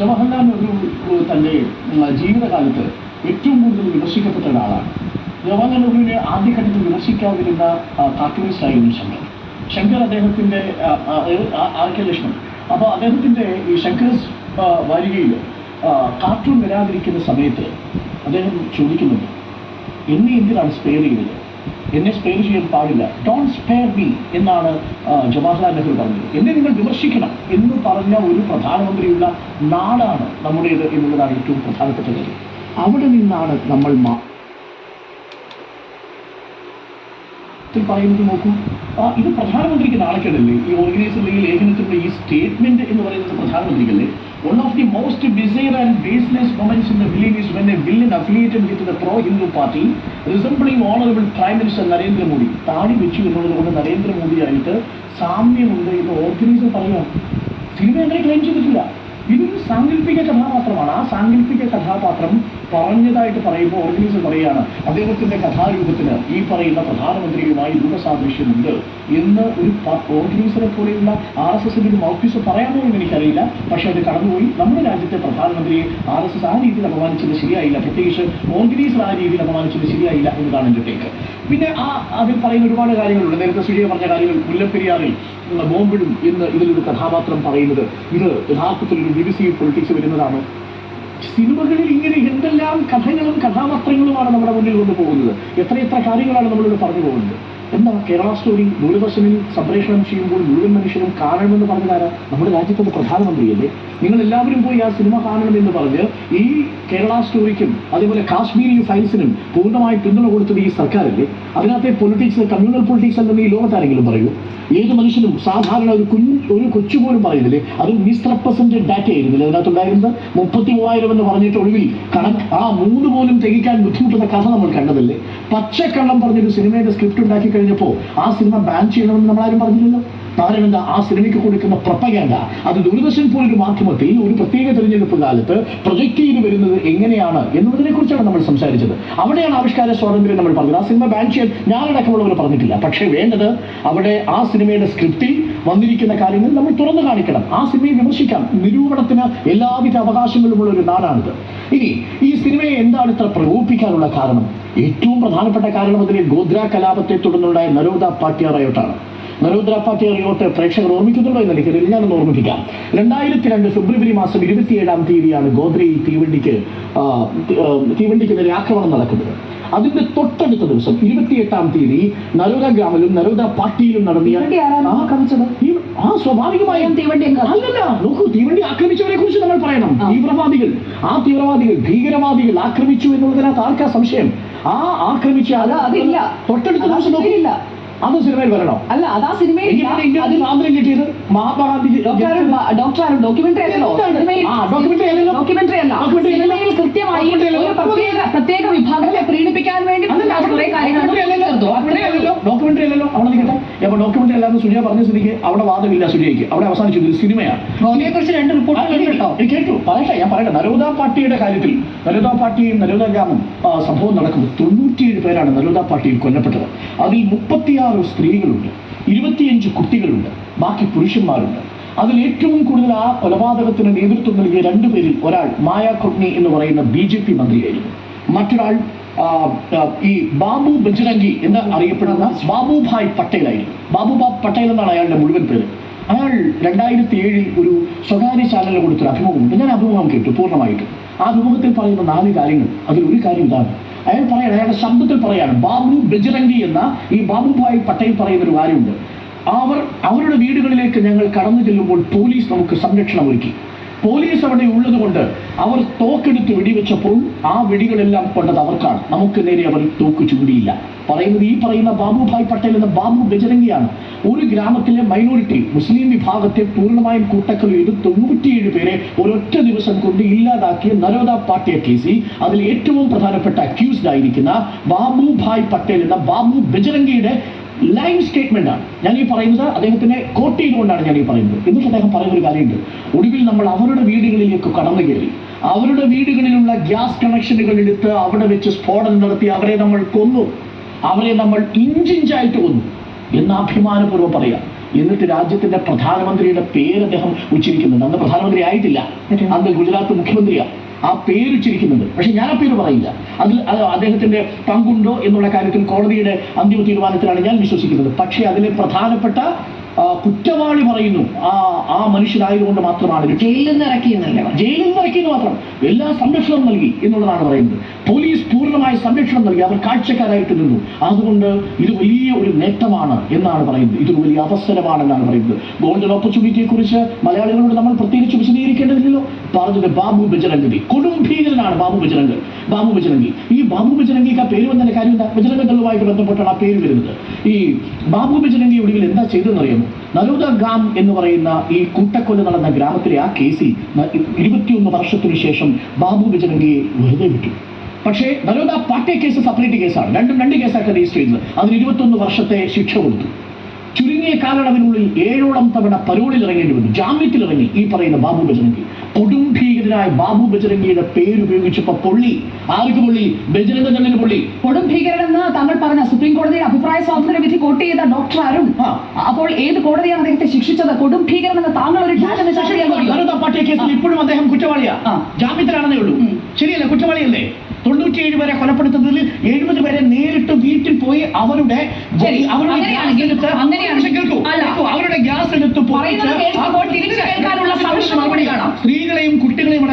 ജവഹർലാൽ നെഹ്റു തന്റെ ജീവിതകാലത്ത് ഏറ്റവും കൂടുതൽ വിമർശിക്കപ്പെട്ട ഒരാളാണ്. ജവഹർലാൽ നെഹ്റുവിനെ ആദ്യഘട്ടത്തിൽ വിമർശിക്കാതിരുന്ന കാർട്ടൂണിസ്റ്റ് ആയിരുന്നു ശങ്കർ. ശങ്കർ അദ്ദേഹത്തിന്റെ ആർക്കലക്ഷണം അപ്പോൾ അദ്ദേഹത്തിന്റെ ഈ ശങ്കർ വാരികയിൽ കാർട്ടൂൺ വരാതിരിക്കുന്ന സമയത്ത് അദ്ദേഹം ചോദിക്കുന്നുണ്ട് എന്നെ എന്തിനാണ് സ്പെയർ ചെയ്തത്? എന്നെ സ്പെയർ ചെയ്യാൻ പാടില്ല. ഡോൺ സ്പെയർ മീ എന്നാണ് ജവഹർലാൽ നെഹ്റു പറഞ്ഞത്. എന്നെ നിങ്ങൾ വിമർശിക്കണം എന്ന് പറഞ്ഞ ഒരു പ്രധാനമന്ത്രിയുള്ള നാടാണ് നമ്മുടേത് എന്നുള്ളതാണ് ഏറ്റവും പ്രധാനപ്പെട്ട കാര്യം. അവിടെ നിന്നാണ് നമ്മൾ മാ ത്തിൽ പറയുന്നത് നോക്കൂ. ഇത് പ്രധാനമന്ത്രിക്ക് നാണക്കേടല്ലേ? ഈ ഓർഗനൈസ് അല്ലെങ്കിൽ ലേഖനത്തിലുള്ള ഈ സ്റ്റേറ്റ്മെന്റ് എന്ന് പറയുന്നത് പ്രധാനമന്ത്രിക്കല്ലേ? One of the most bizarre and baseless moments in the village when a villain affiliated with the pro Hindu party resembling honourable prime minister Narendra Modi താടി വെച്ചു എന്നുള്ളത് കൊണ്ട് നരേന്ദ്രമോദിയായിട്ട് സാമ്യമുണ്ട് എന്ന് ഓർഗനൈസർ പറയാം സിനിമ അങ്ങനെ ക്ലെയിം ചെയ്തിട്ടില്ല. ഇതൊരു സാങ്കല്പിക കഥാപാത്രമാണ്. ആ സാങ്കല്പിക കഥാപാത്രം പറഞ്ഞതായിട്ട് പറയുമ്പോൾ ഓർഗനൈസർ പറയുകയാണ് അദ്ദേഹത്തിന്റെ കഥാരൂപത്തിന് ഈ പറയുന്ന പ്രധാനമന്ത്രിയുമായി രൂപസാദൃശ്യമുണ്ട് എന്ന് ഒരു ഓർഗനൈസറെ പോലെയുള്ള ആർ എസ് എസിന്റെ ഒരു മൗക്യൂസ് പറയാമോ എന്ന് എനിക്കറിയില്ല. പക്ഷെ അത് കടന്നുപോയി. നമ്മുടെ രാജ്യത്തെ പ്രധാനമന്ത്രിയെ ആർ എസ് എസ് ആ രീതിയിൽ അപമാനിച്ചത് ശരിയായില്ല. പ്രത്യേകിച്ച് ഓർഗനൈസർ ആ രീതിയിൽ അപമാനിച്ചത് ശരിയായില്ല എന്നതാണ് എന്റെ ടേക്ക് പിന്നെ ആ അതിൽ പറയുന്ന ഒരുപാട് കാര്യങ്ങളുണ്ട്. നേരത്തെ സുജയ പറഞ്ഞ കാര്യങ്ങൾ മുല്ലപ്പെരിയാറിൽ ബോംബിടും എന്ന് ഇതിലൊരു കഥാപാത്രം പറയുന്നത്. ഇത് യഥാർത്ഥത്തിൽ ഒരു ബി ബി സി പൊളിറ്റിക്സ് വരുന്നതാണ്. സിനിമകളിൽ ഇങ്ങനെ എന്തെല്ലാം കഥകളും കഥാപാത്രങ്ങളുമാണ് നമ്മുടെ മുന്നിൽ കൊണ്ടുപോകുന്നത്? എത്രയെത്ര കാര്യങ്ങളാണ് നമ്മളിവിടെ പറഞ്ഞു പോകുന്നത്? എന്താ കേരള സ്റ്റോറി ദൂരദർശനിൽ സംപ്രേഷണം ചെയ്യുമ്പോൾ മുഴുവൻ മനുഷ്യരും കാണണമെന്ന് പറഞ്ഞതാരാ നമ്മുടെ രാജ്യത്തിന്റെ പ്രധാനമന്ത്രിയല്ലേ? നിങ്ങൾ എല്ലാവരും പോയി ആ സിനിമ കാണണമെന്ന് പറഞ്ഞ് ഈ കേരള സ്റ്റോറിക്കും അതേപോലെ കാശ്മീരി ഫയൽസിനും പൂർണമായി പിന്തുണ കൊടുത്തത് ഈ സർക്കാരല്ലേ? അതിനകത്തെ പൊളിറ്റിക്സ് കമ്മ്യൂണൽ പൊളിറ്റിക്സ് അല്ലെന്ന് ഈ ലോകത്താരെങ്കിലും പറയൂ? ഏത് മനുഷ്യനും സാധാരണ ഒരു കുഞ്ഞു ഒരു കൊച്ചു പോലും പറയുന്നില്ലേ? അത് മിസ്റെപ്രസെന്റഡ് ഡാറ്റ ആയിരുന്നില്ല? അതിനകത്തുണ്ടായിരുന്നത് മുപ്പത്തി മൂവായിരം എന്ന് പറഞ്ഞിട്ട് ഒഴിവിൽ കണക്ക് ആ മൂന്ന് പോലും തികയ്ക്കാൻ ബുദ്ധിമുട്ടുന്ന കഥ നമ്മൾ കണ്ടതല്ലേ? പച്ചക്കള്ളം പറഞ്ഞൊരു സിനിമയുടെ സ്ക്രിപ്റ്റ് ഉണ്ടാക്കി കഴിഞ്ഞപ്പോൾ ആ സിനിമ ബാൻ ചെയ്യണമെന്ന് നമ്മളാരും പറഞ്ഞില്ലല്ലോ? കാരണം എന്താ ആ സിനിമയ്ക്ക് കൊടുക്കുന്ന പ്രപ്പകേണ്ട അത് ദൂരദർശൻ പോലൊരു മാധ്യമത്തിൽ ഒരു പ്രത്യേക തെരഞ്ഞെടുപ്പ് കാലത്ത് പ്രൊജക്ട് ചെയ്ത് വരുന്നത് എങ്ങനെയാണ് എന്നുള്ളതിനെ കുറിച്ചാണ് നമ്മൾ സംസാരിച്ചത്. അവിടെയാണ് ആവിഷ്കാര സ്വാതന്ത്ര്യം നമ്മൾ പറഞ്ഞത്. ആ സിനിമ ബാൻ ചെയ്യാൻ ഞാനടക്കമുള്ളവർ പറഞ്ഞിട്ടില്ല. പക്ഷേ വേണ്ടത് അവിടെ ആ സിനിമയുടെ സ്ക്രിപ്റ്റിൽ വന്നിരിക്കുന്ന കാര്യങ്ങൾ നമ്മൾ തുറന്നു കാണിക്കണം. ആ സിനിമയെ വിമർശിക്കാം. നിരൂപണത്തിന് എല്ലാവിധ അവകാശങ്ങളുമുള്ള ഒരു നാടാണിത്. ഇനി ഈ സിനിമയെ എന്താണ് ഇത്ര പ്രകോപിപ്പിക്കാനുള്ള കാരണം? ഏറ്റവും പ്രധാനപ്പെട്ട കാരണം അതിലെ ഗോദ്ര കലാപത്തെ തുടർന്നുണ്ടായ നരോദ പാട്യാറയോട്ടാണ് നരോദ്ര പാർട്ടി റിയോട്ട് പ്രേക്ഷകർ ഓർമ്മിക്കുന്നുണ്ടോ എന്ന് എനിക്കറിയില്ല. ഞാനൊന്ന് ഓർമ്മിപ്പിക്കാം. രണ്ടായിരത്തി രണ്ട് ഫെബ്രുവരി മാസം ഇരുപത്തിയേഴാം തീയതിയാണ് ഗോദ്രി തീവണ്ടിക്ക് ആ, തി- ആ, തീവണ്ടിക്ക് നേരെ ആക്രമണം നടക്കുന്നത്. അതിന്റെ തൊട്ടടുത്ത ദിവസം ഇരുപത്തിയെട്ടാം തീയതി നരോദ ഗ്രാമിലും നരോദ പാർട്ടിയിലും നടന്നിയ ആ സ്വാഭാവികമായും അല്ലല്ല നോക്കൂ തീവണ്ടി ആക്രമിച്ചവരെ കുറിച്ച് നമ്മൾ പറയണം. തീവ്രവാദികൾ ആ തീവ്രവാദികൾ ഭീകരവാദികൾ ആക്രമിച്ചു എന്നുള്ളതിനകത്ത് ആർക്കാ സംശയം? ആ ആക്രമിച്ച. തൊട്ടടുത്ത ദിവസം നോക്കൂ. അത് സിനിമയിൽ വരണോ? അല്ല അതാ സിനിമയിൽ എങ്ങനെയാണ് ഇന്ത്യ സ്വാതന്ത്ര്യം കിട്ടിയത്? മഹാത്മാഗാന്ധി ഡോക്ടർ ആരും ഡോക്യുമെന്ററി അല്ലല്ലോ സിനിമയിൽ ആ. ഡോക്യുമെന്ററി അല്ല. സിനിമയിൽ കൃത്യമായി. ഒരു പ്രത്യേക പ്രത്യേക വിഭാഗത്തെ പ്രീണിപ്പിക്കാൻ വേണ്ടി കുറെ കാര്യങ്ങൾ documentary അല്ലല്ലോ. അവിടെ നിൽക്കട്ടെ. അപ്പൊ ഡോക്യുമെന്ററി അല്ലാന്ന് സുജയ പറഞ്ഞ സ്ഥിതിക്ക് അവിടെ വാദമില്ല സുജയ്ക്ക് അവിടെ അവസാനിച്ചു. ഇത് സിനിമയാണ് ഗോവയെ കുറിച്ച് രണ്ട് റിപ്പോർട്ടുകൾ ഉണ്ട് കേട്ടോ. പറയട്ടെ ഞാൻ പറയട്ടെ. നരോദ പാർട്ടിയുടെ കാര്യത്തിൽ നരോദ പാർട്ടിയും നരോദ ഗ്രാമം ആ, സംഭവം നടക്കുമ്പോൾ തൊണ്ണൂറ്റിയേഴ് പേരാണ് നരോദ പാർട്ടിയിൽ കൊല്ലപ്പെട്ടത്. അതിൽ മുപ്പത്തിയാറ് സ്ത്രീകളുണ്ട്. ഇരുപത്തിയഞ്ച് കുട്ടികളുണ്ട്. ബാക്കി പുരുഷന്മാരുണ്ട്. അതിൽ ഏറ്റവും കൂടുതൽ ആ കൊലപാതകത്തിന് നേതൃത്വം നൽകിയ രണ്ടുപേരിൽ ഒരാൾ മായാ കൊട്നി എന്ന് പറയുന്ന ബി ജെ പി മന്ത്രിയായിരുന്നു. മറ്റൊരാൾ ഈ ബാബു ബജ്രംഗി എന്ന് അറിയപ്പെടുന്ന ബാബുഭായ് പട്ടേലായിരുന്നു. ബാബുഭായ് പട്ടേൽ എന്നാണ് അയാളുടെ മുഴുവൻ പേര്. അയാൾ രണ്ടായിരത്തി ഏഴിൽ ഒരു സ്വകാര്യ ചാനലിൽ കൊടുത്തൊരു അഭിമുഖമുണ്ട്. ഞാൻ അഭിമുഖം കേട്ടു പൂർണമായിട്ട്. ആ അഭിമുഖത്തിൽ പറയുന്ന നാല് കാര്യങ്ങൾ. അതിൽ ഒരു കാര്യം ഇതാണ്. അയാൾ പറയാണ് അയാളുടെ ശബ്ദത്തിൽ പറയാണ് ബാബു ബജ്രംഗി എന്ന ഈ ബാബുഭായ് പട്ടേൽ പറയുന്ന ഒരു കാര്യമുണ്ട്. അവർ അവരുടെ വീടുകളിലേക്ക് ഞങ്ങൾ കടന്നു ചെല്ലുമ്പോൾ പോലീസ് നമുക്ക് സംരക്ഷണം ഒരുക്കി. പോലീസ് അവിടെ ഉള്ളതുകൊണ്ട് അവർ തോക്കെടുത്ത് വെടിവെച്ചപ്പോൾ ആ വെടികളെല്ലാം കൊണ്ടത് അവർക്കാണ്. നമുക്ക് നേരെ അവർ തോക്ക് ചൂടിയില്ല പറയുന്നത് ഈ പറയുന്ന ബാബുഭായ് പട്ടേൽ എന്ന ബാബു ബജരംഗിയാണ്. ഒരു ഗ്രാമത്തിലെ മൈനോറിറ്റി മുസ്ലിം വിഭാഗത്തെ പൂർണമായും കൂട്ടക്കൽ ചെയ്ത് തൊണ്ണൂറ്റിയേഴ് പേരെ ഒരൊറ്റ ദിവസം കൊണ്ട് ഇല്ലാതാക്കിയ നരോദ പാട്ടിയ കേസിൽ അതിൽ ഏറ്റവും പ്രധാനപ്പെട്ട അക്യൂസ്ഡ് ആയിരിക്കുന്ന ബാബുഭായ് പട്ടേൽ എന്ന ബാബു ബജരംഗിയുടെ ലൈവ് സ്റ്റേറ്റ്മെന്റ്. ആണ് ഞാൻ ഈ പറയുന്നത് അദ്ദേഹത്തിനെ കോട്ട് ചെയ്തുകൊണ്ടാണ് ഞാൻ ഈ പറയുന്നത്. എന്നിട്ട് അദ്ദേഹം പറയുന്ന ഒരു കാര്യമുണ്ട്. ഒടുവിൽ നമ്മൾ അവരുടെ വീടുകളിലേക്ക് കടന്നു കയറി. അവരുടെ വീടുകളിലുള്ള ഗ്യാസ് കണക്ഷനുകൾ എടുത്ത് അവിടെ വെച്ച് സ്ഫോടനം നടത്തി അവരെ നമ്മൾ കൊന്നു. അവരെ നമ്മൾ ഇഞ്ചിഞ്ചായിട്ട് കൊന്നു. എന്ന് അഭിമാനപൂർവം പറയാം. എന്നിട്ട് രാജ്യത്തിന്റെ പ്രധാനമന്ത്രിയുടെ പേര് അദ്ദേഹം ഉച്ചരിക്കുന്നുണ്ട്. അന്ന് പ്രധാനമന്ത്രി ആയിട്ടില്ല. അന്ന് ഗുജറാത്ത് മുഖ്യമന്ത്രിയാണ് ആ പേര് ഉച്ചരിക്കുന്നുണ്ട്. പക്ഷെ ഞാൻ ആ പേര് പറയില്ല. അതിൽ അത് അദ്ദേഹത്തിന്റെ പങ്കുണ്ടോ എന്നുള്ള കാര്യത്തിൽ കോടതിയുടെ അന്തിമ തീരുമാനത്തിലാണ് ഞാൻ വിശ്വസിക്കുന്നത്. പക്ഷേ അതിലെ പ്രധാനപ്പെട്ട കുറ്റവാളി പറയുന്നു. ആ ആ മനുഷ്യനായതുകൊണ്ട് മാത്രമാണ് ജയിലിൽ നിന്ന് എന്നല്ലേ ജയിലിൽ നിന്ന് മാത്രം. എല്ലാ സംരക്ഷണം നൽകി എന്നുള്ളതാണ് പറയുന്നത്. പോലീസ് പൂർണമായ സംരക്ഷണം നൽകി. അവർ കാഴ്ചക്കാരായിട്ട് നിന്നു. അതുകൊണ്ട് ഇത് വലിയ ഒരു നേട്ടമാണ് എന്നാണ് പറയുന്നത്. ഇതൊരു വലിയ അവസരമാണെന്നാണ് പറയുന്നത്. ഗോൾഡൻ ഓപ്പർച്യൂണിറ്റിയെ കുറിച്ച് മലയാളികളോട് നമ്മൾ പ്രത്യേകിച്ച് വിശദീകരിക്കേണ്ടതില്ലല്ലോ. പറഞ്ഞത് ബാബു ബജരംഗി കൊടും ഭീകരനാണ് ബാബു ബജരംഗ് ബാബു ബജരംഗി ഈ ബാബു ബജരംഗിക്ക് ആ പേര് വന്നതിന്റെ കാര്യം എന്താ? ബജരംഗ ബന്ധപ്പെട്ടാണ് ആ പേര് വരുന്നത്. ഈ ബാബു ബജരംഗി ഒടുവിൽ എന്താ ചെയ്തതെന്ന് ഗാം ഗ്രാം എന്ന് പറയുന്ന ഈ കൂട്ടക്കൊല നടന്ന ഗ്രാമത്തിലെ ആ കേസിൽ ഇരുപത്തിയൊന്ന് വർഷത്തിനു ശേഷം ബാബു ബജരംഗിയെ വെറുതെ വിട്ടു. പക്ഷേ നലൂദ പാട്ടെ കേസ് സെപ്പറേറ്റ് കേസാണ്. രണ്ടും രണ്ട് കേസായിട്ട് രജിസ്റ്റർ ചെയ്തത്. അതിന് ഇരുപത്തൊന്ന് വർഷത്തെ ശിക്ഷ കൊടുത്തു. ചുരുങ്ങിയ കാലയളവിനുള്ളിൽ ഏഴോളം തവണ പരോളിൽ ഇറങ്ങേണ്ടി വന്നു. ജാമ്യത്തിൽ ഇറങ്ങി ഈ പറയുന്ന ബാബു ബജരംഗി കൊടും ഭീകരനായ ബാബു ബജരംഗിയുടെ പേരുപയോഗിച്ചപ്പോ പൊള്ളി. ആർക്ക് പൊള്ളി? ബജരംഗ തന്നെ പൊള്ളി. കൊടും ഭീകരനെന്ന് താങ്കൾ പറഞ്ഞ സുപ്രീം കോടതിയുടെ അഭിപ്രായ സ്വാതന്ത്ര്യ വിധി കോട്ട് ചെയ്ത ഡോക്ടർ അരുൺ. അപ്പോൾ ഏത് കോടതിയാണ് അദ്ദേഹത്തെ ശിക്ഷിച്ചത്? കൊടും ഭീകരനെന്ന് താങ്കൾ ഒരു കേസിൽ ഇപ്പോഴും അദ്ദേഹം കുറ്റവാളിയാ. ജാമ്യത്തിലാണെന്നേ ഉള്ളൂ. ശരിയല്ലേ? കുറ്റവാളിയല്ലേ? തൊണ്ണൂറ്റിയേഴ് പേരെ കൊലപ്പെടുത്തുന്നതിൽ എഴുപത് പേരെ നേരിട്ട് വീട്ടിൽ പോയി അവരുടെ അവരുടെ ഗ്യാസ് എടുത്ത് അവരുടെ ഗ്യാസ് എടുത്ത് പറയുന്നത്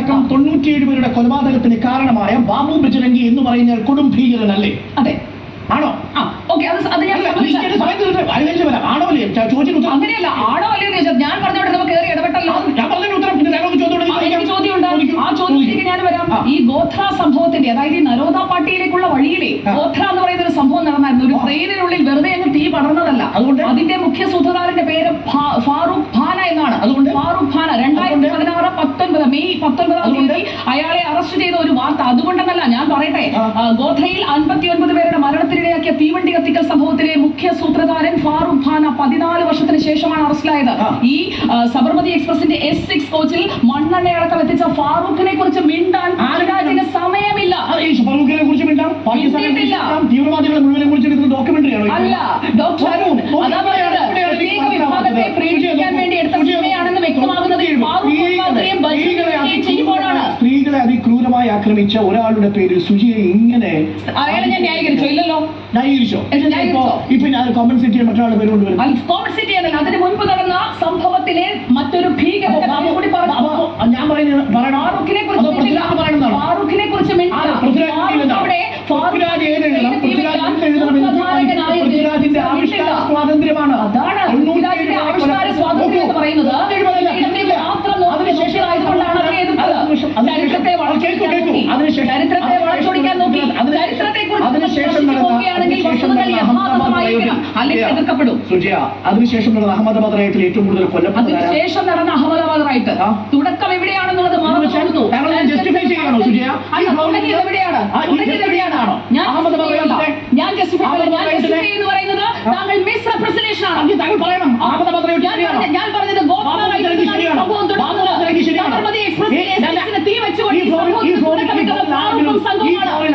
അടക്കം തൊണ്ണൂറ്റിയേഴ് പേരുടെ കൊലപാതകത്തിന് കാരണമായ ബാബു ബജരംഗി എന്ന് പറയുന്ന കൊടും ഭീകരനല്ലേ? അതെ. ആണോ? ആ ഓക്കെ അത് അത് ഞാൻ അങ്ങനെയല്ല ആണോ അല്ലയോ ഞാൻ പറഞ്ഞോട്ടെ നമുക്ക് കയറി ഇടപെട്ടല്ലോ. ഞാൻ പറഞ്ഞ ഉത്തരം ചോദ്യം ആ, എനിക്ക് ആ ചോദ്യത്തിലേക്ക് ഞാൻ വരാം. ഈ ഗോത്ര സംഭവത്തിന്റെ അതായത് ഈ നരോദ പാട്ടിയിലേക്കുള്ള വഴിയിലെ ഗോത്ര എന്ന് പറയുന്ന ഒരു സംഭവം നടന്നായിരുന്നു. ഒരു ട്രെയിനിനുള്ളിൽ വെറുതെ അങ്ങ് തീ പടർന്നതല്ല. അതുകൊണ്ട്? അതിന്റെ മുഖ്യ സൂത്രധാരന്റെ പേര് ഫാറൂഖ് ഖാന എന്നാണ്. അതുകൊണ്ട്? ഫാറൂഖ് ഖാന രണ്ടായിരത്തി പത്തൊൻപത് മെയ് പത്തൊൻപതാം? തീയതി അയാളെ അറസ്റ്റ് ചെയ്ത ഒരു വാർത്ത. അതുകൊണ്ടെന്നല്ല ഞാൻ പറയട്ടെ ഗോധയിൽ അൻപത്തി ഒൻപത് പേരുടെ മരണത്തിനിടയാക്കിയ തീവണ്ടി കത്തിക്കൽ സംഭവത്തിലെ മുഖ്യ സൂത്രധാരൻ ഫാറൂഖ് ഖാന പതിനാല് വർഷത്തിന് ശേഷമാണ് അറസ്റ്റിലായത് ഈ സബർമതി എക്സ്പ്രസിന്റെ എസ് സിക്സ് കോച്ചിൽ മണ്ണെണ്ണയടക്കം എത്തിച്ച ഫാറൂഖിനെ കുറിച്ച് മിണ്ടാൻ ആരാജിന് സമയമില്ല. ഫാറൂഖിനെ കുറിച്ച് മിണ്ടാം തീവ്രവാദികളെ മുഴുവനെ കുറിച്ച് ഡോക്യുമെന്ററി അല്ല ഡോക്ടർ അരുൺ അതാ പറഞ്ഞത് പ്രത്യേക വിഭാഗത്തെ പ്രീണിപ്പിക്കാൻ വേണ്ടി എടുത്ത സിനിമയാണെന്ന് വ്യക്തമാകുന്നത് ഈ ഫാറൂഖ് ഉസ്മാനെയും ബഷീറിനെയും ചെയ്യുമ്പോഴാണ് സ്ത്രീകളെ അതിക്രൂരമായി ആക്രമിച്ച ഒരാളുടെ പേര് സുജിയെ ഇങ്ങനെ അയാളെ ഞാൻ ന്യായീകരിച്ചോ? ഇല്ലല്ലോ? ഇപ്പൊ ഞാൻ കോമ്പൻസേറ്റ് ചെയ്യാൻ മറ്റൊരാളുടെ പേര് കൊണ്ടുവരും അതിന് മുൻപ് നടന്ന സംഭവത്തിലെ മറ്റൊരു ഞാൻ പറയുന്നത് പറയണം ഫാറൂഖിനെ അതോ പൃഥ്വിരാജ് പറയണമെന്നാണോ ഫാറൂഖിനെ കുറിച്ച് ആ, പൃഥ്വിരാജ് എഴുതണം. പൃഥ്വിരാജ് ഏത് എഴുതണം? പൃഥ്വിരാജ് എന്ത് എഴുതണം എന്ന് തീരുമാനിക്കുന്നത് പൃഥ്വിരാജിന്റെ ആവിഷ്കാര സ്വാതന്ത്ര്യമാണ് അതാണ് തൊണ്ണൂറ്റിയേഴ് പൃഥ്വിരാജിന്റെ ആവിഷ്കാര സ്വാതന്ത്ര്യം എന്ന് പറയുന്നത് നോക്കൂ, എഴുപതല്ല, സ്ത്രീകളെ മാത്രം നോക്കി അതിനുശേഷം നോക്കിയതായതുകൊണ്ടാണ് അതിനെ എതിർത്തത്. അതിനുശേഷം- അതിനുശേഷം- ചരിത്രത്തെ കേൾക്കൂ, വളച്ചൊടിക്കാൻ കേൾക്കൂ. നോക്കി. അതിനുശേഷം- ചരിത്രത്തെ വളച്ചൊടിക്കാൻ നോക്കി അതിനുശേഷം- ചരിത്രത്തെക്കുറിച്ച് അതിനുശേഷം പ്രശ്നിച്ച് നടന്ന- നോക്കുകയാണെങ്കിൽ അതിനുശേഷം വസ്തുതകൾ നടന്ന യഥാർത്ഥമായിരിക്കണം അല്ലെങ്കിൽ സുജയ, സുജയ അതിനുശേഷം നടന്ന അഹമ്മദാബാദ് റൈറ്റിൽ ഏറ്റവും കൂടുതൽ? അതിനുശേഷം നടന്ന അഹമ്മദാബാദ് റൈറ്റ്. തുടക്കം എവിടെയാണെന്നുള്ളത് ചെയ്യണോ, സുജയ? എവിടെയാണോ? ഞാൻ അഹമ്മദാബാദ് എന്ന് പറയുന്നത് താങ്കൾ ആണ് അത് താങ്കൾ പറയണം. അഹമ്മദാബാദ് റൈറ്റ് ഞാൻ പറഞ്ഞത് സംഭവം തുടങ്ങുന്നത്. തീ വെച്ചുകൊണ്ട്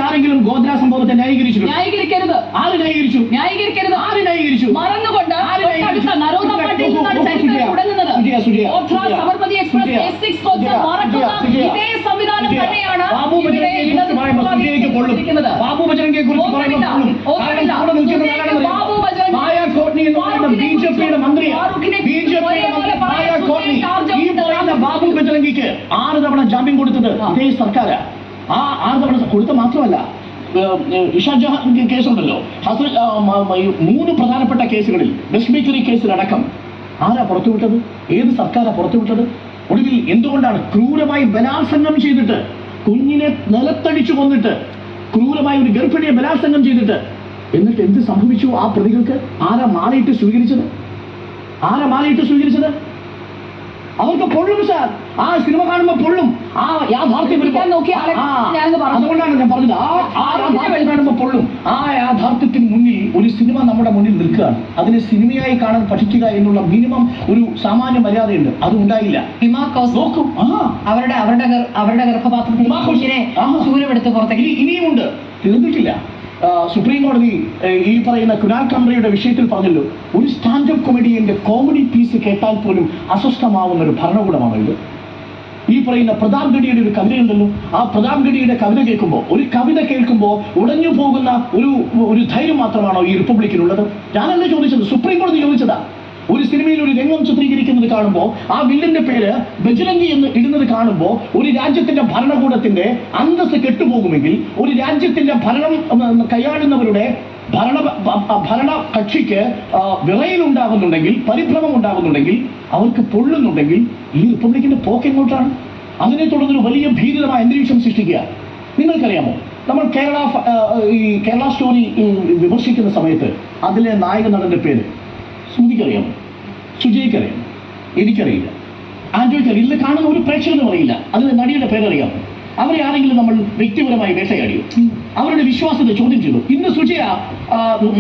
ആരെങ്കിലും- ഗോദ്ര സംഭവത്തെ ന്യായീകരിച്ചു ന്യായീകരിക്കരുത്. ആര് ന്യായീകരിച്ചു? ന്യായീകരിക്കരുത് ആര് ന്യായീകരിച്ചു മറന്നുകൊണ്ട് ആര് ന്യായീകരിച്ചു? തൊട്ടടുത്ത നരോദ സുജയ, പാട്ടിൽ നോക്കൂ, നിന്നാണ് നോക്കൂ, ചരിത്രം സുജയ. തുടങ്ങുന്നത് സുജയ, സുജയ, ഗോത്ര Sujaya. Sabarmati express Sujaya, S six coach Sujaya, മറക്കുന്ന സുജയ. ഇതേ സംവിധാനം സുജയ. തന്നെയാണ് ബാബു ഇവിടെ ബജരംഗിയെ ഇടത് കുറിച്ച് പറയുമ്പോൾ സുജയ്ക്ക് കൊള്ളും ഇരിക്കുന്നത്. ബാബു ബജരംഗിയെ കുറിച്ച് ഓർമ്മയില്ല, പറയുമ്പോൾ കൊള്ളും ഓർമ്മയില്ല. കാരണം കൂടെ നിൽക്കുന്ന സുജയ്ക്ക് ആരാണെന്ന് ബാബു അറിയാമോ? ബജരംഗി- ബാബു കുറിച്ച് ബി ജെ പിയുടെ മന്ത്രിയാണ് ബി ജെ പിയുടെ ഈ പറയുന്ന ബാബു ബജരംഗിക്ക് ആറ് തവണ ജാമ്യം കൊടുത്തത്. ഇതേ സർക്കാർ ആ ആറ് തവണ കൊടുത്ത മാത്രമല്ല ഇഷാ ജഹാൻ കേസുണ്ടല്ലോ. ഹസൻ മൂന്ന് പ്രധാനപ്പെട്ട കേസുകളിൽ ബസ്മിക്കറി കേസിലടക്കം ആരാ പുറത്തുവിട്ടത്? ഏത് സർക്കാരാ പുറത്തുവിട്ടത്? ഒടുവിൽ എന്തുകൊണ്ടാണ് ക്രൂരമായി ബലാത്സംഗം ചെയ്തിട്ട് കുഞ്ഞിനെ നിലത്തടിച്ചു കൊന്നിട്ട് ക്രൂരമായി ഒരു ഗർഭിണിയെ ബലാത്സംഗം ചെയ്തിട്ട് എന്നിട്ട് എന്ത് സംഭവിച്ചു ആ പ്രതികൾക്ക്? ആരാ മാലയിട്ട് സ്വീകരിച്ചത്? ആരാ മാലയിട്ട് സ്വീകരിച്ചത്? അവർക്ക് പൊള്ളും സാർ. ആ സിനിമ കാണുമ്പോൾ പൊള്ളും. ആ യാഥാർത്ഥ്യം. അതുകൊണ്ടാണ് ഞാൻ പറഞ്ഞത്. ആ ആ യാഥാർത്ഥ്യം കാണുമ്പോൾ പൊള്ളും. ആ യാഥാർത്ഥ്യത്തിന് മുന്നിൽ ഒരു സിനിമ നമ്മുടെ മുന്നിൽ നിൽക്കുകയാണ് അതിനെ സിനിമയായി കാണാൻ പഠിക്കുക എന്നുള്ള മിനിമം ഒരു സാമാന്യ മര്യാദയുണ്ട്. അത് ഉണ്ടായില്ല. നോക്കും. അവരുടെ അവരുടെ അവരുടെ ഗർഭപാത്രത്തിൽ പുറത്തേക്ക് ഇനിയുമുണ്ട്. തീർന്നിട്ടില്ല. സുപ്രീം കോടതി ഈ പറയുന്ന കുനാൽ കമ്രയുടെ വിഷയത്തിൽ പറഞ്ഞല്ലോ. ഒരു സ്റ്റാൻഡപ്പ് കൊമഡിയന്റെ കോമഡി പീസ് കേട്ടാൽ പോലും അസ്വസ്ഥമാവുന്ന ഒരു ഭരണകൂടമാണ് ഇത്? ഈ പറയുന്ന പ്രതാപ് ഗഡിയുടെ ഒരു കവിതയുണ്ടല്ലോ ആ പ്രതാപ് ഗഡിയുടെ കവിത കേൾക്കുമ്പോൾ ഒരു കവിത കേൾക്കുമ്പോൾ ഉടഞ്ഞു പോകുന്ന ഒരു ഒരു ധൈര്യം മാത്രമാണോ ഈ റിപ്പബ്ലിക്കിനുള്ളത്? ഞാനല്ല ചോദിച്ചത്? സുപ്രീം കോടതി ചോദിച്ചതാ. ഒരു സിനിമയിൽ ഒരു രംഗം ചിത്രീകരിക്കുന്നത് കാണുമ്പോൾ ആ വില്ലിന്റെ പേര് ബജരംഗി എന്ന് ഇടുന്നത് കാണുമ്പോൾ ഒരു രാജ്യത്തിന്റെ ഭരണകൂടത്തിന്റെ അന്തസ് കെട്ടുപോകുമെങ്കിൽ ഒരു രാജ്യത്തിന്റെ ഭരണം കൈയാടുന്നവരുടെ ഭരണ ഭരണ കക്ഷിക്ക് വിളയിലുണ്ടാകുന്നുണ്ടെങ്കിൽ പരിഭ്രമം ഉണ്ടാകുന്നുണ്ടെങ്കിൽ അവർക്ക് പൊള്ളുന്നുണ്ടെങ്കിൽ ഈ റിപ്പബ്ലിക്കിന്റെ പോക്ക് എങ്ങോട്ടാണ്? അതിനെ തുടർന്ന് ഒരു വലിയ ഭീതിതമായ അന്തരീക്ഷം സൃഷ്ടിക്കുക. നിങ്ങൾക്കറിയാമോ നമ്മൾ കേരള ഈ കേരള സ്റ്റോറി വിമർശിക്കുന്ന സമയത്ത് അതിലെ നായക നടന്റെ പേര് സുധിക്കറിയാമോ? സുജയ്ക്കറിയാം എനിക്കറിയില്ല. ആൻഡ്രോയ്ക്കറിയില്ല. കാണുന്ന ഒരു പ്രേക്ഷകനും അറിയില്ല. അതിലെ നടിയുടെ പേരറിയാമോ? അവരെ ആരെങ്കിലും നമ്മൾ വ്യക്തിപരമായി വേട്ടയാടിയോ? അവരുടെ വിശ്വാസത്തെ ചോദ്യം ചെയ്തു. ഇന്ന് സുജയ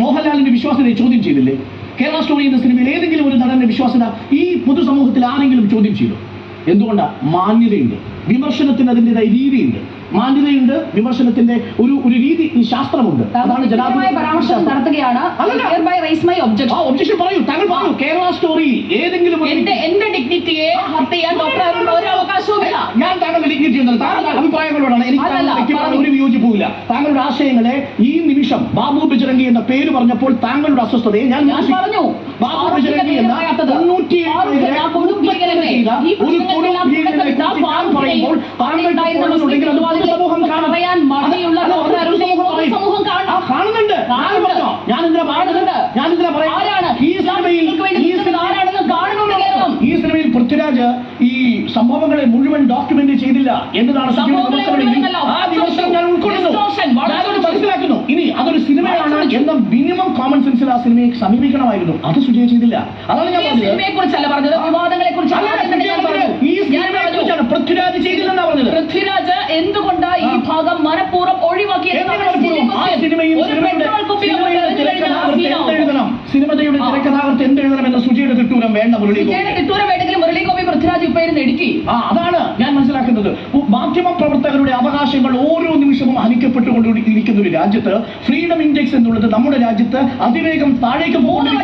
മോഹൻലാലിന്റെ വിശ്വാസത്തെ ചോദ്യം ചെയ്തില്ലേ? കേരള സ്റ്റോറി എന്ന സിനിമയിൽ ഏതെങ്കിലും ഒരു നടന്റെ വിശ്വാസത ഈ പൊതുസമൂഹത്തിൽ ആരെങ്കിലും ചോദ്യം ചെയ്തു? എന്തുകൊണ്ടാണ് മാന്യതയുണ്ട്. വിമർശനത്തിന് അതിന്റെതായ രീതിയുണ്ട്. മാന്യതയുണ്ട് വിമർശനത്തിന്റെ ഒരു ഒരു രീതി ഈ ശാസ്ത്രമുണ്ട്. അതാണ് ഒബ്ജക്ഷൻ പറയൂ. താങ്കൾ പറയൂ. കേരള സ്റ്റോറി ഏതെങ്കിലും എന്റെ ഡിഗ്നിറ്റിയെ ഞാൻ താങ്കളുടെ ഡിഗ്നിറ്റി ഒന്നും താങ്കളുടെ അഭിപ്രായങ്ങളോടാണ് എനിക്ക് ഒരു താങ്കളുടെ ആശയങ്ങളെ ഈ നിമിഷം ബാബു ബിജറങ്കി എന്ന പേര് പറഞ്ഞപ്പോൾ താങ്കളുടെ അസ്വസ്ഥതയെ ഞാൻ ഞാൻ പറഞ്ഞു. കാണുന്നുണ്ട്. ഞാൻ ഞാൻ ഈ സിനിമയിൽ ഈ ഈ സിനിമയിൽ പൃഥ്വിരാജ് ഈ സംഭവങ്ങളെ മുഴുവൻ ഡോക്യുമെന്റ് ചെയ്തില്ല എന്നതാണ് ആ ദിവസം ഞാൻ ഉൾക്കൊള്ളുന്നു. മനസ്സിലാക്കുന്നു. ഇനി അതൊരു സിനിമയാണ് എന്ന മിനിമം ആ സിനിമയെ സമീപിക്കണമായിരുന്നു. അത് സുജയ ചെയ്തില്ല. അതാണ് ഞാൻ പറഞ്ഞത്. വിവാദങ്ങളെ കുറിച്ചാണ് പൃഥ്വിരാജ് ചെയ്തില്ലെന്നാ പറഞ്ഞത്. പൃഥ്വിരാജ് എന്തുകൊണ്ട് ഈ ഭാഗം മനഃപൂർവം ഒഴിവാക്കിയത്? സിനിമയുടെ തിരക്കഥാകൃത്ത് എന്ത് എഴുതണം. എന്തെഴുതണം? എന്ന സുജിയുടെ തിട്ടൂരം വേണ്ട മുരളി തിട്ടൂരം വേണ്ടെങ്കിൽ മുരളി പൃഥ്വിരാജ് ഇപ്പൊ ഇരുന്ന് ഇടുക്കി. ആ അതാണ് ഞാൻ മനസ്സിലാക്കുന്നത്. മാധ്യമ പ്രവർത്തകരുടെ അവകാശങ്ങൾ ഓരോ നിമിഷവും ഹനിക്കപ്പെട്ടുകൊണ്ടിരിക്കുന്ന ഒരു രാജ്യത്ത് ഫ്രീഡം ഇൻഡെക്സ് എന്നുള്ളത് നമ്മുടെ രാജ്യത്ത് അതിവേഗം താഴേക്ക് നോക്കൂ താങ്കൾ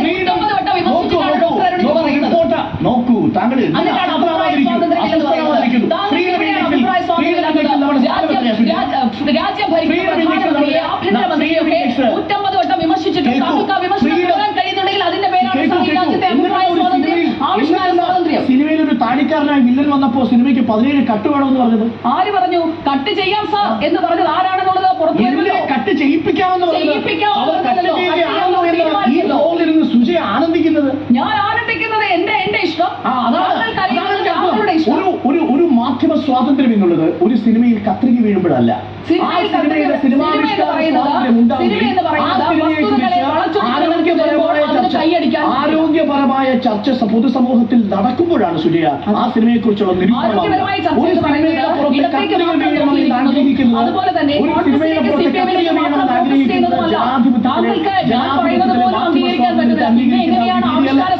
ഫ്രീഡം നമ്മുടെ നൂറ്റമ്പത് വട്ടം നോക്കൂ, വിമർശിച്ചിട്ടാണ് നോക്കൂ, ഡോക്ടർ അരുൺ നോക്കൂ, പറയുന്നത്. റിപ്പോർട്ട് നോക്കൂ താങ്കൾ എന്നിട്ടാണ് അഭിപ്രായ സ്വാതന്ത്ര്യം എന്ന് പറയുന്നത്. താങ്കൾ എങ്ങനെയാണ് അഭിപ്രായ സ്വാതന്ത്ര്യം ഇല്ലാത്തത്? രാജ്യം- രാജ്യ- രാജ്യം ഭരിക്കുന്ന Freedom Index പ്രധാനമന്ത്രിയെ, നമ്മുടെ- ആഭ്യന്തരമന്ത്രിയൊക്കെ Freedom Index. നൂറ്റമ്പത് വട്ടം വിമർശിച്ചിട്ട് കേൾക്കൂ. താങ്കൾക്ക് ആ വിമർശനം Freedom- തുടരാൻ കഴിയുന്നുണ്ടെങ്കിൽ അതിന്റെ പേരാണ് കേൾക്കൂ, സാർ ഈ കേൾക്കൂ. രാജ്യത്തെ അഭിപ്രായ എന്നിട്ടാണ് ഒരു സ്വാതന്ത്ര്യം സിനിമയിൽ- ആവിഷ്കാര എന്നിട്ടാണ് സ്വാതന്ത്ര്യം സിനിമയിൽ ഒരു താടിക്കാരനായ വില്ലൻ വന്നപ്പോ സിനിമയ്ക്ക് പതിനേഴ് കട്ട് വേണമെന്ന് പറഞ്ഞത്. ആര് പറഞ്ഞു? കട്ട് ചെയ്യാം സാർ എന്ന് പറഞ്ഞത് ആരാണെന്നുള്ളത് പുറത്തു എന്തിനെ വരുമല്ലോ. കട്ട് ചെയ്യിപ്പിക്കാമെന്ന് പറഞ്ഞത് സുജയ ആനന്ദിക്കുന്നത്. ഞാൻ ആനന്ദിക്കുന്നത് എന്റെ എന്റെ ഇഷ്ടം. ഒരു ഒരു ഒരു മാധ്യമ സ്വാതന്ത്ര്യം എന്നുള്ളത് ഒരു സിനിമയിൽ കത്രിക വീഴുമ്പോഴല്ല. സിനിമ എന്ന് പറയുന്നത് കൈയടിക്കാൻ ആരോഗ്യപരമായ ചർച്ച പൊതുസമൂഹത്തിൽ നടക്കുമ്പോഴാണ് സുജയ ആ സിനിമയെ കുറിച്ചുള്ള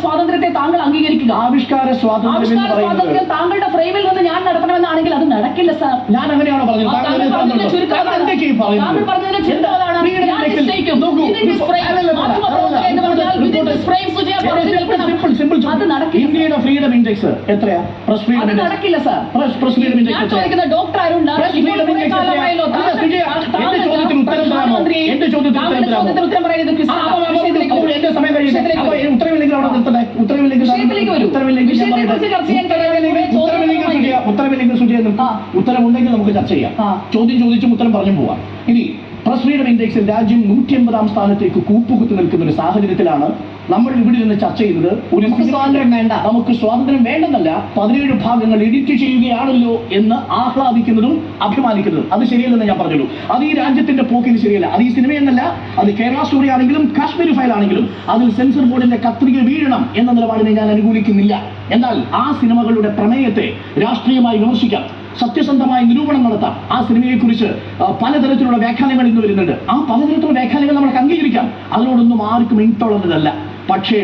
സ്വാതന്ത്ര്യത്തെ താങ്കൾ അംഗീകരിക്കുക? ആവിഷ്കാര സ്വാതന്ത്ര്യം താങ്കളുടെ ഫ്രെയിമിൽ നിന്ന് ഞാൻ നടത്തണമെന്നാണെങ്കിൽ അത് നടക്കില്ല സർ. ഞാൻ അങ്ങനെയാണോ പറഞ്ഞത്? ഇന്ത്യയുടെ ഫ്രീഡം ഇൻഡെക്സ് എത്രയാ? പ്രസ് ഫ്രീഡം നടക്കില്ല sir press press freedom index ചോദിക്കുന്ന ഡോക്ടർ? എന്റെ ചോദ്യത്തിന് ഉത്തരം തരാമോ? എന്റെ ചോദ്യത്തിന് ഉത്തരം തരാമോ? എന്റെ സമയം കഴിയട്ടെ. ഉത്തരവില്ലെങ്കിൽ അവിടെ നിർത്തട്ടെ ഉത്തരവില്ലെങ്കിൽ ഉത്തരവില്ലെങ്കിൽ ഉത്തരവില്ലെങ്കിൽ ഉത്തരവില്ലെങ്കിൽ സുജയ. ഉത്തരവുണ്ടെങ്കിൽ നമുക്ക് ചർച്ച ചെയ്യാം. ചോദ്യം ചോദിച്ചും ഉത്തരം പറഞ്ഞു പോവാം. ഇനി പ്രസ് ഫ്രീഡം ഇൻഡെക്സിൽ രാജ്യം നൂറ്റി എൺപതാം സ്ഥാനത്തേക്ക് കൂപ്പുകുത്തി നിൽക്കുന്ന ഒരു സാഹചര്യത്തിലാണ് നമ്മൾ ഇവിടെ നിന്ന് ചർച്ച ചെയ്തത് ഒരു സ്വാതന്ത്ര്യം വേണ്ട. നമുക്ക് സ്വാതന്ത്ര്യം വേണ്ടെന്നല്ല പതിനേഴ് ഭാഗങ്ങൾ എഡിറ്റ് ചെയ്യുകയാണല്ലോ എന്ന് ആഹ്ലാദിക്കുന്നതും അഭിമാനിക്കുന്നതും. അത് ശരിയല്ലെന്ന് ഞാൻ പറഞ്ഞുള്ളൂ. അത് ഈ രാജ്യത്തിന്റെ പോക്കിന് ശരിയല്ല. അത് ഈ സിനിമയെന്നല്ല അത് കേരള സ്റ്റോറി ആണെങ്കിലും കാശ്മീർ ഫയൽ ആണെങ്കിലും അതിൽ സെൻസർ ബോർഡിന്റെ കത്രിക വീഴണം എന്ന നിലപാടിനെ ഞാൻ അനുകൂലിക്കുന്നില്ല. എന്നാൽ ആ സിനിമകളുടെ പ്രമേയത്തെ രാഷ്ട്രീയമായി വിമർശിക്കാം. സത്യസന്ധമായ നിരൂപണം നടത്താം. ആ സിനിമയെക്കുറിച്ച് കുറിച്ച് പലതരത്തിലുള്ള വ്യാഖ്യാനങ്ങൾ ഇന്ന് വരുന്നുണ്ട്. ആ പലതരത്തിലുള്ള വ്യാഖ്യാനങ്ങൾ നമുക്ക് അംഗീകരിക്കാം. അതിനോടൊന്നും ആർക്കും ഇൻടോളറന്റ് പക്ഷേ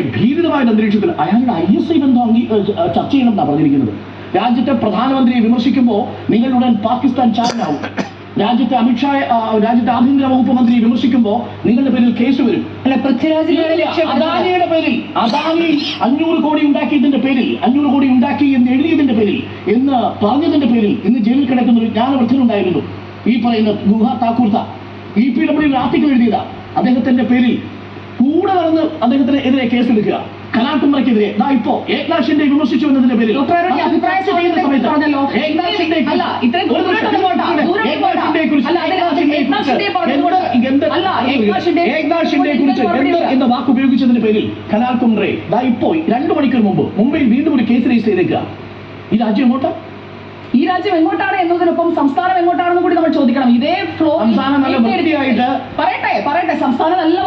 ഒരു അന്തരീക്ഷത്തിൽ അയാളുടെ ഐ എസ് ഐ ബന്ധം അംഗീ ചർച്ച ചെയ്യണം എന്നാണ് പറഞ്ഞിരിക്കുന്നത്. രാജ്യത്തെ പ്രധാനമന്ത്രിയെ വിമർശിക്കുമ്പോൾ നിങ്ങളുടൻ പാകിസ്ഥാൻ ചാരനാവും. രാജ്യത്തെ അമിത്ഷാ രാജ്യത്തെ ആഭ്യന്തര വകുപ്പ് മന്ത്രി വിമർശിക്കുമ്പോൾ നിങ്ങളുടെ പേരിൽ കേസ് വരും. അദാനിയുടെ പേരിൽ അദാനി അഞ്ഞൂറ് കോടി ഉണ്ടാക്കിയതിന്റെ പേരിൽ അഞ്ഞൂറ് കോടി ഉണ്ടാക്കി എന്ന് എഴുതിയതിന്റെ പേരിൽ എന്ന് പറഞ്ഞതിന്റെ പേരിൽ ഇന്ന് ജയിലിൽ കിടക്കുന്ന ഒരു ജ്ഞാനവൃദ്ധനുണ്ടായിരുന്നു ഈ പറയുന്ന Guha താക്കൂർത്ത. E P W article എഴുതിയതാ. അദ്ദേഹത്തിന്റെ പേരിൽ കൂടെ നടന്ന് അദ്ദേഹത്തിന് എതിരെ കേസെടുക്കുക. കലാകുമാരക്കെതിരെ ഇപ്പോ ഏകനാശിന്റെ വിമർശിച്ചു എന്നതിന്റെ പേരിൽ ആരോഗ്യ നമ്മൾ അഭിപ്രായ ചർച്ച ചെയ്യുന്ന സ്വാതന്ത്ര്യത്തെ സമയത്ത് പറഞ്ഞല്ലോ. ഏക്നാഥ് ഷിൻഡെയെ അല്ല, ഇത്രയും ഒരു ദൂരോട്ട് നിമിഷം പോകണ്ട, ദൂരോട്ട് ഏക്നാഥ് പോകണ്ട. ഷിൻഡെയെ കുറിച്ച് അല്ല, അതിന് ഏക്നാഥ് ഷിൻഡെയെ ഏക്നാഥ് കുറിച്ച് ഷിൻഡെയെ പറഞ്ഞത് എന്ത് എന്ത് ഷിൻഡെയെ കുറിച്ച് എന്ത് എന്ന വാക്ക് ഉപയോഗിച്ചതിന്റെ പേരിൽ കനാൽ കുമറെ ദാ ഇപ്പോൾ രണ്ടു മണിക്കൂർ മുമ്പ് മുംബൈയിൽ വീണ്ടും ഒരു കേസ് രജിസ്റ്റർ ചെയ്തേക്കുക. ഈ രാജ്യം എങ്ങോട്ടാ? ഈ രാജ്യം എങ്ങോട്ടാണ് എന്നതിനൊപ്പം സംസ്ഥാനം എങ്ങോട്ടാണെന്ന് കൂടി നമ്മൾ ചോദിക്കണം. ഇതേ ഫ്ലോ പറയട്ടെ പറയട്ടെ. സംസ്ഥാനം നല്ല.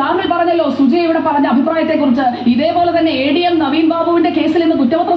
താങ്കൾ പറഞ്ഞല്ലോ സുജയ് ഇവിടെ പറഞ്ഞ അഭിപ്രായത്തെ കുറിച്ച് ഇതേപോലെ തന്നെ എ ഡി എം നവീൻ ബാബുവിന്റെ കേസിൽ ഇന്ന് കുറ്റപത്രം